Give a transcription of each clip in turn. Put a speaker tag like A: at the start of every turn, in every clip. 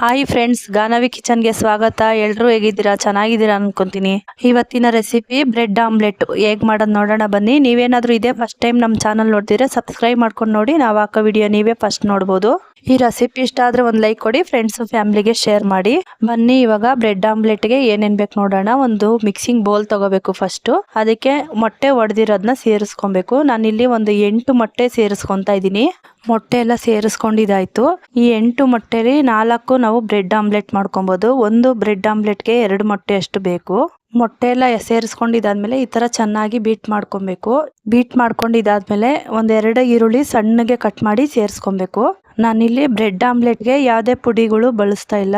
A: Hi friends Ganavi ಕಿಚನ್ಗೆ ಸ್ವಾಗತ. ಎಲ್ಲರೂ ಹೇಗಿದ್ದೀರಾ? ಚೆನ್ನಾಗಿದ್ದೀರಾ ಅನ್ಕೊಂತೀನಿ. ಇವತ್ತಿನ ರೆಸಿಪಿ ಬ್ರೆಡ್ ಆಮ್ಲೆಟ್ ಹೇಗ್ ಮಾಡೋದು ನೋಡೋಣ ಬನ್ನಿ. ನೀವೇನಾದರೂ ಇದೇ ಫಸ್ಟ್ ಟೈಮ್ ನಮ್ಮ ಚಾನಲ್ ನೋಡ್ತೀರ ಸಬ್ಸ್ಕ್ರೈಬ್ ಮಾಡ್ಕೊಂಡು ನೋಡಿ. ನಾವು ಹಾಕೋ ವಿಡಿಯೋ ನೀವೇ ಫಸ್ಟ್ ನೋಡ್ಬೋದು. ಈ ರೆಸಿಪಿ ಇಷ್ಟ ಆದ್ರೆ ಒಂದು ಲೈಕ್ ಕೊಡಿ ಫ್ರೆಂಡ್ಸ್ ಫ್ಯಾಮಿಲಿಗೆ ಶೇರ್ ಮಾಡಿ. ಬನ್ನಿ, ಇವಾಗ ಬ್ರೆಡ್ ಆಮ್ಲೆಟ್ಗೆ ಏನೇನು ಬೇಕು ನೋಡೋಣ. ಒಂದು ಮಿಕ್ಸಿಂಗ್ ಬೌಲ್ ತಗೋಬೇಕು ಫಸ್ಟ್ ಅದಕ್ಕೆ ಮೊಟ್ಟೆ ಒಡೆದಿರೋದನ್ನ ಸೇರಿಸ್ಕೊಬೇಕು. ನಾನಿಲ್ಲಿ ಒಂದು ಎಂಟು ಮೊಟ್ಟೆ ಸೇರಿಸ್ಕೊತಾ ಇದ್ದೀನಿ. ಮೊಟ್ಟೆ ಎಲ್ಲ ಸೇರಿಸ್ಕೊಂಡಿದ್ದಾಯಿತು. ಈ ಎಂಟು ಮೊಟ್ಟೆಲಿ ನಾಲ್ಕು ನಾವು ಬ್ರೆಡ್ ಆಮ್ಲೆಟ್ ಮಾಡ್ಕೊಬೋದು. ಒಂದು ಬ್ರೆಡ್ ಆಮ್ಲೆಟ್ಗೆ ಎರಡು ಮೊಟ್ಟೆ ಅಷ್ಟು ಬೇಕು. ಮೊಟ್ಟೆ ಎಲ್ಲ ಸೇರಿಸ್ಕೊಂಡಿದ್ದಾದ್ಮೇಲೆ ಈ ತರ ಚೆನ್ನಾಗಿ ಬೀಟ್ ಮಾಡ್ಕೊಬೇಕು. ಬೀಟ್ ಮಾಡ್ಕೊಂಡಿದ್ದಾದ್ಮೇಲೆ ಒಂದೆರಡು ಈರುಳ್ಳಿ ಸಣ್ಣಗೆ ಕಟ್ ಮಾಡಿ ಸೇರಿಸ್ಕೊಬೇಕು. ನಾನಿಲ್ಲಿ ಬ್ರೆಡ್ ಆಮ್ಲೆಟ್ಗೆ ಯಾವುದೇ ಪುಡಿಗಳು ಬಳಸ್ತಾ ಇಲ್ಲ.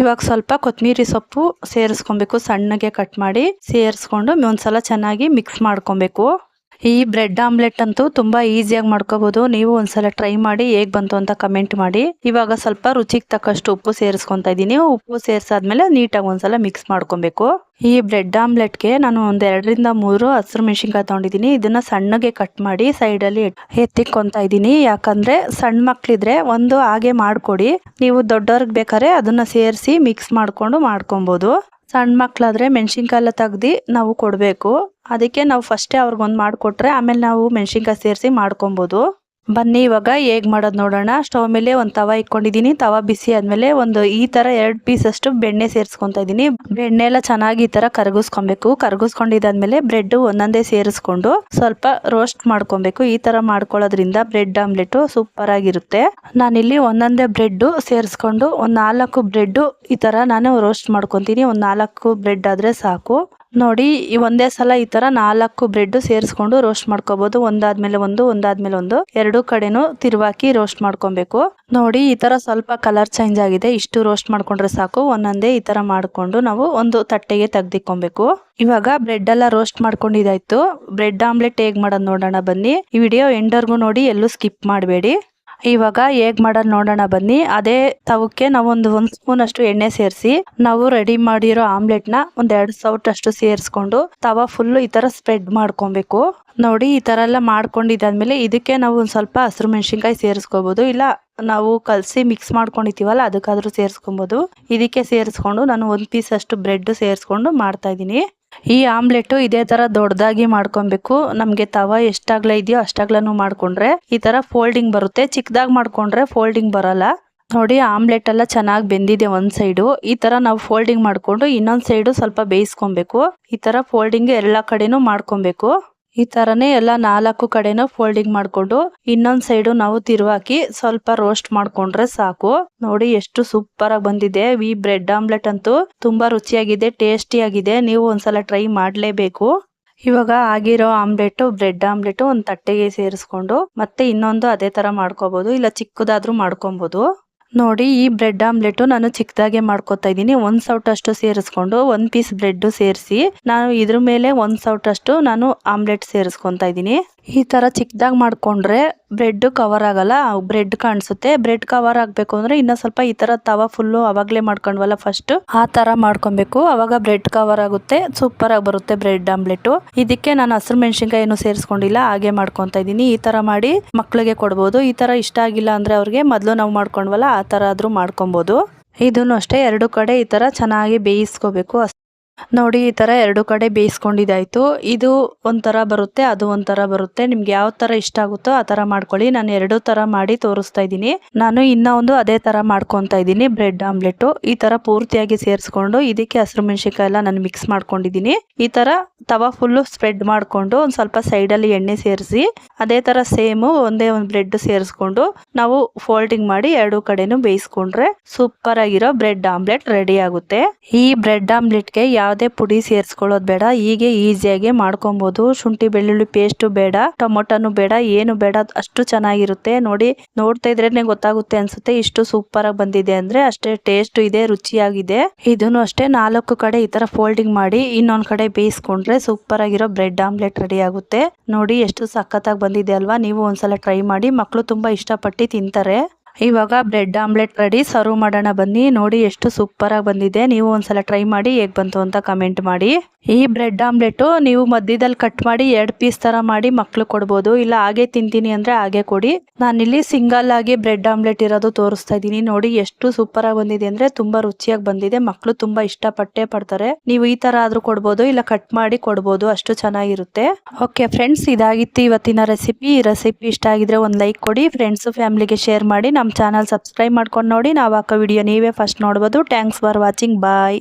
A: ಇವಾಗ ಸ್ವಲ್ಪ ಕೊತ್ತಂಬರಿ ಸೊಪ್ಪು ಸೇರಿಸ್ಕೊಬೇಕು ಸಣ್ಣಗೆ ಕಟ್ ಮಾಡಿ ಸೇರಿಸ್ಕೊಂಡು ಒಂದ್ಸಲ ಚೆನ್ನಾಗಿ ಮಿಕ್ಸ್ ಮಾಡ್ಕೊಬೇಕು. ಈ ಬ್ರೆಡ್ ಆಮ್ಲೆಟ್ ಅಂತೂ ತುಂಬಾ ಈಸಿಯಾಗಿ ಮಾಡ್ಕೋಬಹುದು ನೀವು ಒಂದ್ಸಲ ಟ್ರೈ ಮಾಡಿ ಹೇಗ್ ಬಂತು ಅಂತ ಕಮೆಂಟ್ ಮಾಡಿ. ಇವಾಗ ಸ್ವಲ್ಪ ರುಚಿಗೆ ತಕ್ಕಷ್ಟು ಉಪ್ಪು ಸೇರಿಸ್ಕೊಂತ ಇದ್ದೀನಿ. ಉಪ್ಪು ಸೇರಿಸಾದ್ಮೇಲೆ ನೀಟಾಗಿ ಒಂದ್ಸಲ ಮಿಕ್ಸ್ ಮಾಡ್ಕೊಬೇಕು. ಈ ಬ್ರೆಡ್ ಆಮ್ಲೆಟ್ಗೆ ನಾನು ಒಂದ್ ಎರಡರಿಂದ ಮೂರು ಹಸಿರು ಮೆಣಸಿನ್ಕಾಯಿ ತಗೊಂಡಿದ್ದೀನಿ. ಇದನ್ನ ಸಣ್ಣಗೆ ಕಟ್ ಮಾಡಿ ಸೈಡ್ ಅಲ್ಲಿ ಎತ್ತಿಕೊಂತ ಇದ್ದೀನಿ. ಯಾಕಂದ್ರೆ ಸಣ್ಣ ಮಕ್ಳಿದ್ರೆ ಒಂದು ಹಾಗೆ ಮಾಡ್ಕೊಡಿ. ನೀವು ದೊಡ್ಡವ್ರಿಗೆ ಬೇಕಾದ್ರೆ ಅದನ್ನ ಸೇರಿಸಿ ಮಿಕ್ಸ್ ಮಾಡ್ಕೊಂಡು ಮಾಡ್ಕೊಬಹುದು ಸಣ್ಣ ಮಕ್ಕಳಾದ್ರೆ ಮೆಣಸಿನ್ಕಾಯಲ್ಲ ತೆಗ್ದು ನಾವು ಕೊಡಬೇಕು. ಅದಕ್ಕೆ ನಾವು ಫಸ್ಟೇ ಅವ್ರಿಗೊಂದು ಮಾಡಿಕೊಟ್ರೆ ಆಮೇಲೆ ನಾವು ಮೆಣಸಿನ್ಕಾಯಿ ಸೇರಿಸಿ ಮಾಡ್ಕೊಬೋದು. ಬನ್ನಿ, ಇವಾಗ ಹೇಗೆ ಮಾಡೋದು ನೋಡೋಣ. ಸ್ಟವ್ ಮೇಲೆ ಒಂದು ತವ ಇಟ್ಕೊಂಡಿದ್ದೀನಿ ತವ ಬಿಸಿ ಆದಮೇಲೆ ಒಂದು ಈ ಥರ ಎರಡು ಪೀಸಷ್ಟು ಬೆಣ್ಣೆ ಸೇರಿಸ್ಕೊತಾ ಇದ್ದೀನಿ ಬೆಣ್ಣೆ ಎಲ್ಲ ಚೆನ್ನಾಗಿ ಈ ಥರ ಕರಗಿಸ್ಕೊಬೇಕು. ಕರಗಿಸ್ಕೊಂಡಿದ್ದಾದ್ಮೇಲೆ ಬ್ರೆಡ್ ಒಂದೊಂದೇ ಸೇರಿಸ್ಕೊಂಡು ಸ್ವಲ್ಪ ರೋಸ್ಟ್ ಮಾಡ್ಕೊಬೇಕು. ಈ ಥರ ಮಾಡ್ಕೊಳ್ಳೋದ್ರಿಂದ ಬ್ರೆಡ್ ಆಮ್ಲೆಟು ಸೂಪರ್ ಆಗಿರುತ್ತೆ. ನಾನಿಲ್ಲಿ ಒಂದೊಂದೇ ಬ್ರೆಡ್ ಸೇರಿಸ್ಕೊಂಡು ಒಂದು ನಾಲ್ಕು ಬ್ರೆಡ್ ಈ ಥರ ನಾನು ರೋಸ್ಟ್ ಮಾಡ್ಕೊತೀನಿ. ಒಂದು ನಾಲ್ಕು ಬ್ರೆಡ್ ಆದರೆ ಸಾಕು. ನೋಡಿ, ಈ ಒಂದೇ ಸಲ ಈ ತರ ನಾಲ್ಕು ಬ್ರೆಡ್ ಸೇರಿಸ್ಕೊಂಡು ರೋಸ್ಟ್ ಮಾಡ್ಕೋಬಹುದು ಒಂದಾದ್ಮೇಲೆ ಒಂದು ಒಂದಾದ್ಮೇಲೆ ಒಂದು. ಎರಡು ಕಡೆನೂ ತಿರುವಾಕಿ ರೋಸ್ಟ್ ಮಾಡ್ಕೊಬೇಕು. ನೋಡಿ, ಈ ತರ ಸ್ವಲ್ಪ ಕಲರ್ ಚೇಂಜ್ ಆಗಿದೆ. ಇಷ್ಟು ರೋಸ್ಟ್ ಮಾಡ್ಕೊಂಡ್ರೆ ಸಾಕು. ಒಂದೊಂದೇ ಈ ತರ ಮಾಡ್ಕೊಂಡು ನಾವು ಒಂದು ತಟ್ಟೆಗೆ ತೆಗ್ದಿಕೊಬೇಕು. ಇವಾಗ ಬ್ರೆಡ್ ಎಲ್ಲ ರೋಸ್ಟ್ ಮಾಡ್ಕೊಂಡಿದಾಯ್ತು ಬ್ರೆಡ್ ಆಮ್ಲೆಟ್ ಹೇಗ್ ಮಾಡೋದ್ ನೋಡೋಣ ಬನ್ನಿ. ಈ ವಿಡಿಯೋ ಎಂಡರ್ಗೂ ನೋಡಿ, ಎಲ್ಲೂ ಸ್ಕಿಪ್ ಮಾಡಬೇಡಿ. ಇವಾಗ ಹೇಗ್ ಮಾಡೋದು ನೋಡೋಣ ಬನ್ನಿ. ಅದೇ ತವಕ್ಕೆ ನಾವೊಂದು ಒಂದು ಸ್ಪೂನ್ ಅಷ್ಟು ಎಣ್ಣೆ ಸೇರಿಸಿ, ನಾವು ರೆಡಿ ಮಾಡಿರೋ ಆಮ್ಲೆಟ್ನ ಒಂದ್ ಎರಡ್ ಸೌಟ್ ಅಷ್ಟು ಸೇರಿಸ್ಕೊಂಡು, ತವ ಫುಲ್ ಈ ತರ ಸ್ಪ್ರೆಡ್ ಮಾಡ್ಕೊಬೇಕು. ನೋಡಿ, ಈ ತರ ಎಲ್ಲ ಮಾಡ್ಕೊಂಡಿದ್ದಾದ್ಮೇಲೆ ಇದಕ್ಕೆ ನಾವು ಒಂದ್ ಸ್ವಲ್ಪ ಹಸಿರು ಮೆಣಸಿನ್ಕಾಯಿ ಸೇರಿಸ್ಕೋಬಹುದು ಇಲ್ಲ, ನಾವು ಕಲಸಿ ಮಿಕ್ಸ್ ಮಾಡ್ಕೊಂಡಿದ್ದೀವಲ್ಲ, ಅದಕ್ಕಾದ್ರೂ ಸೇರಿಸ್ಕೊಬಹುದು ಇದಕ್ಕೆ ಸೇರಿಸ್ಕೊಂಡು ನಾನು ಒಂದ್ ಪೀಸ್ ಅಷ್ಟು ಬ್ರೆಡ್ ಸೇರಿಸ್ಕೊಂಡು ಮಾಡ್ತಾ ಇದ್ದೀನಿ. ಈ ಆಮ್ಲೆಟ್ ಇದೇ ತರ ದೊಡ್ಡದಾಗಿ ಮಾಡ್ಕೊಬೇಕು. ನಮ್ಗೆ ತವ ಎಷ್ಟಾಗ್ಲ ಇದೆಯೋ ಅಷ್ಟಾಗ್ಲೂ ಮಾಡ್ಕೊಂಡ್ರೆ ಈ ತರ ಫೋಲ್ಡಿಂಗ್ ಬರುತ್ತೆ. ಚಿಕ್ಕದಾಗಿ ಮಾಡ್ಕೊಂಡ್ರೆ ಫೋಲ್ಡಿಂಗ್ ಬರಲ್ಲ. ನೋಡಿ ಆಮ್ಲೆಟ್ ಎಲ್ಲ ಚೆನ್ನಾಗಿ ಬೆಂದಿದೆ ಒಂದ್ ಸೈಡು. ಈ ತರ ನಾವು ಫೋಲ್ಡಿಂಗ್ ಮಾಡ್ಕೊಂಡು ಇನ್ನೊಂದ್ ಸೈಡು ಸ್ವಲ್ಪ ಬೇಯಿಸ್ಕೊಬೇಕು. ಈ ತರ ಫೋಲ್ಡಿಂಗ್ ಎಲ್ಲಾ ಕಡೆನೂ ಮಾಡ್ಕೊಬೇಕು. ಈ ತರನೇ ಎಲ್ಲ ನಾಲ್ಕು ಕಡೆನೂ ಫೋಲ್ಡಿಂಗ್ ಮಾಡ್ಕೊಂಡು ಇನ್ನೊಂದ್ ಸೈಡು ನಾವು ತಿರುವಾಕಿ ಸ್ವಲ್ಪ ರೋಸ್ಟ್ ಮಾಡ್ಕೊಂಡ್ರೆ ಸಾಕು. ನೋಡಿ ಎಷ್ಟು ಸೂಪರ್ ಆಗಿ ಬಂದಿದೆ. ಈ ಬ್ರೆಡ್ ಆಮ್ಲೆಟ್ ಅಂತೂ ತುಂಬಾ ರುಚಿಯಾಗಿದೆ ಟೇಸ್ಟಿ ಆಗಿದೆ ನೀವು ಒಂದ್ಸಲ ಟ್ರೈ ಮಾಡಲೇಬೇಕು. ಇವಾಗ ಆಗಿರೋ ಆಮ್ಲೆಟ್ ಬ್ರೆಡ್ ಆಮ್ಲೆಟ್ ಒಂದು ತಟ್ಟೆಗೆ ಸೇರಿಸ್ಕೊಂಡು ಮತ್ತೆ ಇನ್ನೊಂದು ಅದೇ ತರ ಮಾಡ್ಕೋಬಹುದು ಇಲ್ಲ ಚಿಕ್ಕದಾದ್ರೂ ಮಾಡ್ಕೊಬಹುದು ನೋಡಿ, ಈ ಬ್ರೆಡ್ ಆಮ್ಲೆಟ್ ನಾನು ಚಿಕ್ಕದಾಗೆ ಮಾಡ್ಕೊತಾ ಇದ್ದೀನಿ. ಒಂದು ಸೌಟಷ್ಟು ಸೇರಿಸ್ಕೊಂಡು, ಒಂದು ಪೀಸ್ ಬ್ರೆಡ್ ಸೇರಿಸಿ, ನಾನು ಇದ್ರ ಮೇಲೆ ಒಂದು ಸೌಟಷ್ಟು ನಾನು ಆಮ್ಲೆಟ್ ಸೇರಿಸ್ಕೊತಾ ಇದ್ದೀನಿ. ಈ ತರ ಚಿಕ್ಕದಾಗಿ ಮಾಡ್ಕೊಂಡ್ರೆ ಬ್ರೆಡ್ ಕವರ್ ಆಗಲ್ಲ ಬ್ರೆಡ್ ಕಾಣಿಸುತ್ತೆ. ಬ್ರೆಡ್ ಕವರ್ ಆಗಬೇಕು ಅಂದ್ರೆ ಇನ್ನೂ ಸ್ವಲ್ಪ ಈ ಥರ ತವ ಫುಲ್ಲು ಅವಾಗಲೇ ಮಾಡ್ಕೊಂಡ್ವಲ್ಲ ಫಸ್ಟ್ ಆ ತರ ಮಾಡ್ಕೊಬೇಕು. ಅವಾಗ ಬ್ರೆಡ್ ಕವರ್ ಆಗುತ್ತೆ. ಸೂಪರ್ ಆಗಿ ಬರುತ್ತೆ ಬ್ರೆಡ್ ಆಮ್ಲೆಟ್ ಇದಕ್ಕೆ ನಾನು ಹಸಿರು ಮೆಣಸಿನ್ಕಾಯಿ ಏನು ಸೇರಿಸ್ಕೊಂಡಿಲ್ಲ. ಹಾಗೆ ಮಾಡ್ಕೊಂತ ಇದ್ದೀನಿ. ಈ ತರ ಮಾಡಿ ಮಕ್ಕಳಿಗೆ ಕೊಡ್ಬೋದು. ಈ ತರ ಇಷ್ಟ ಆಗಿಲ್ಲ ಅಂದ್ರೆ ಅವ್ರಿಗೆ ಮೊದಲು ನಾವು ಮಾಡ್ಕೊಂಡ್ವಲ್ಲ, ಆ ತರ ಆದರೂ ಮಾಡ್ಕೊಬೋದು. ಇದನ್ನು ಅಷ್ಟೇ. ಎರಡು ಕಡೆ ಈ ತರ ಚೆನ್ನಾಗಿ ಬೇಯಿಸ್ಕೋಬೇಕು. ನೋಡಿ, ಈ ತರ ಎರಡು ಕಡೆ ಬೇಯಿಸ್ಕೊಂಡಿದ್ದಾಯಿತು. ಇದು ಒಂಥರ ಬರುತ್ತೆ, ಅದು ಒಂಥರ ಬರುತ್ತೆ. ನಿಮ್ಗೆ ಯಾವ ತರ ಇಷ್ಟ ಆಗುತ್ತೋ ಆ ತರ ಮಾಡ್ಕೊಳ್ಳಿ. ನಾನು ಎರಡು ತರ ಮಾಡಿ ತೋರಿಸ್ತಾ ಇದ್ದೀನಿ. ನಾನು ಇನ್ನ ಒಂದು ಅದೇ ತರ ಮಾಡ್ಕೊತಾ ಇದ್ದೀನಿ, ಬ್ರೆಡ್, ಆಮ್ಲೆಟ್. ಈ ತರ ಪೂರ್ತಿಯಾಗಿ ಸೇರಿಸ್ಕೊಂಡು, ಇದಕ್ಕೆ ಹಸಿರು ಮೆಣಸಿನ್ಕಾಯಿ ಎಲ್ಲ ನಾನು ಮಿಕ್ಸ್ ಮಾಡ್ಕೊಂಡಿದ್ದೀನಿ. ಈ ತರ ತವಾ ಫುಲ್ಲು ಸ್ಪ್ರೆಡ್ ಮಾಡ್ಕೊಂಡು, ಒಂದು ಸ್ವಲ್ಪ ಸೈಡಲ್ಲಿ ಎಣ್ಣೆ ಸೇರಿಸಿ, ಅದೇ ತರ ಸೇಮ್ ಒಂದೇ ಒಂದು ಬ್ರೆಡ್ ಸೇರಿಸ್ಕೊಂಡು, ನಾವು ಫೋಲ್ಡಿಂಗ್ ಮಾಡಿ ಎರಡು ಕಡೆನೂ ಬೇಯಿಸ್ಕೊಂಡ್ರೆ ಸೂಪರ್ ಆಗಿರೋ ಬ್ರೆಡ್ ಆಮ್ಲೆಟ್ ರೆಡಿ ಆಗುತ್ತೆ. ಈ ಬ್ರೆಡ್ ಆಮ್ಲೆಟ್ಗೆ ಯಾವುದೇ ಪುಡಿ ಸೇರಿಸ್ಕೊಳ್ಳೋದು ಬೇಡ. ಹೀಗೆ ಈಸಿಯಾಗಿ ಮಾಡ್ಕೊಬೋದು. ಶುಂಠಿ, ಬೆಳ್ಳುಳ್ಳಿ ಪೇಸ್ಟು ಬೇಡ. ಟೊಮೊಟೊನು ಬೇಡ. ಏನು ಬೇಡ. ಅಷ್ಟು ಚೆನ್ನಾಗಿರುತ್ತೆ. ನೋಡಿ, ನೋಡ್ತಾ ಇದ್ರೇನೆ ಗೊತ್ತಾಗುತ್ತೆ ಅನ್ಸುತ್ತೆ ಇಷ್ಟು ಸೂಪರ್ ಆಗಿ ಬಂದಿದೆ ಅಂದ್ರೆ. ಅಷ್ಟೇ ಟೇಸ್ಟ್ ಇದೆ, ರುಚಿಯಾಗಿದೆ. ಇದನ್ನು ಅಷ್ಟೇ ನಾಲ್ಕು ಕಡೆ ಈ ತರ ಫೋಲ್ಡಿಂಗ್ ಮಾಡಿ, ಇನ್ನೊಂದ್ ಕಡೆ ಬೇಯಿಸ್ಕೊಂಡ್ರೆ ಸೂಪರ್ ಆಗಿರೋ ಬ್ರೆಡ್ ಆಮ್ಲೆಟ್ ರೆಡಿ ಆಗುತ್ತೆ. ನೋಡಿ, ಎಷ್ಟು ಸಖತ್ತಾಗಿ ಬಂದಿದೆ ಅಲ್ವಾ? ನೀವು ಒಂದ್ಸಲ ಟ್ರೈ ಮಾಡಿ. ಮಕ್ಕಳು ತುಂಬಾ ಇಷ್ಟಪಟ್ಟು ತಿಂತಾರೆ. ಇವಾಗ ಬ್ರೆಡ್ ಆಮ್ಲೆಟ್ ರೆಡಿ. ಸರ್ವ್ ಮಾಡೋಣ ಬನ್ನಿ. ನೋಡಿ ಎಷ್ಟು ಸೂಪರ್ ಆಗಿ ಬಂದಿದೆ. ನೀವು ಒಂದ್ಸಲ ಟ್ರೈ ಮಾಡಿ ಹೇಗೆ ಬಂತು ಅಂತ ಕಮೆಂಟ್ ಮಾಡಿ. ಈ ಬ್ರೆಡ್ ಆಮ್ಲೆಟ್ ನೀವು ಮಧ್ಯದಲ್ಲಿ ಕಟ್ ಮಾಡಿ ಎರಡು ಪೀಸ್ ತರ ಮಾಡಿ ಮಕ್ಳು ಕೊಡ್ಬೋದು. ಇಲ್ಲ ಹಾಗೆ ತಿಂತೀನಿ ಅಂದ್ರೆ ಹಾಗೆ ಕೊಡಿ. ನಾನಿಲ್ಲಿ ಸಿಂಗಲ್ ಆಗಿ ಬ್ರೆಡ್ ಆಮ್ಲೆಟ್ ಇರೋದು ತೋರಿಸ್ತಾ ಇದ್ದೀನಿ. ನೋಡಿ ಎಷ್ಟು ಸೂಪರ್ ಆಗಿ ಬಂದಿದೆ ಅಂದ್ರೆ ತುಂಬಾ ರುಚಿಯಾಗಿ ಬಂದಿದೆ. ಮಕ್ಕಳು ತುಂಬಾ ಇಷ್ಟಪಟ್ಟೆ ಪಡ್ತಾರೆ. ನೀವು ಈ ತರ ಆದ್ರೂ ಕೊಡ್ಬೋದು, ಇಲ್ಲ ಕಟ್ ಮಾಡಿ ಕೊಡ್ಬೋದು. ಅಷ್ಟು ಚೆನ್ನಾಗಿರುತ್ತೆ. ಓಕೆ ಫ್ರೆಂಡ್ಸ್, ಇದಾಗಿತ್ತು ಇವತ್ತಿನ ರೆಸಿಪಿ. ಈ ರೆಸಿಪಿ ಇಷ್ಟ ಆಗಿದ್ರೆ ಒಂದು ಲೈಕ್ ಕೊಡಿ. ಫ್ರೆಂಡ್ಸ್, ಫ್ಯಾಮಿಲಿಗೆ ಶೇರ್ ಮಾಡಿ. ನಮ್ಮ ಚಾನಲ್ ಸಬ್ಸ್ಕ್ರೈಬ್ ಮಾಡ್ಕೊಂಡು ನೋಡಿ. ನಾವು ಹಾಕೋ ವಿಡಿಯೋ ನೀವೇ ಫಸ್ಟ್ ನೋಡ್ಬೋದು. Thanks for watching bye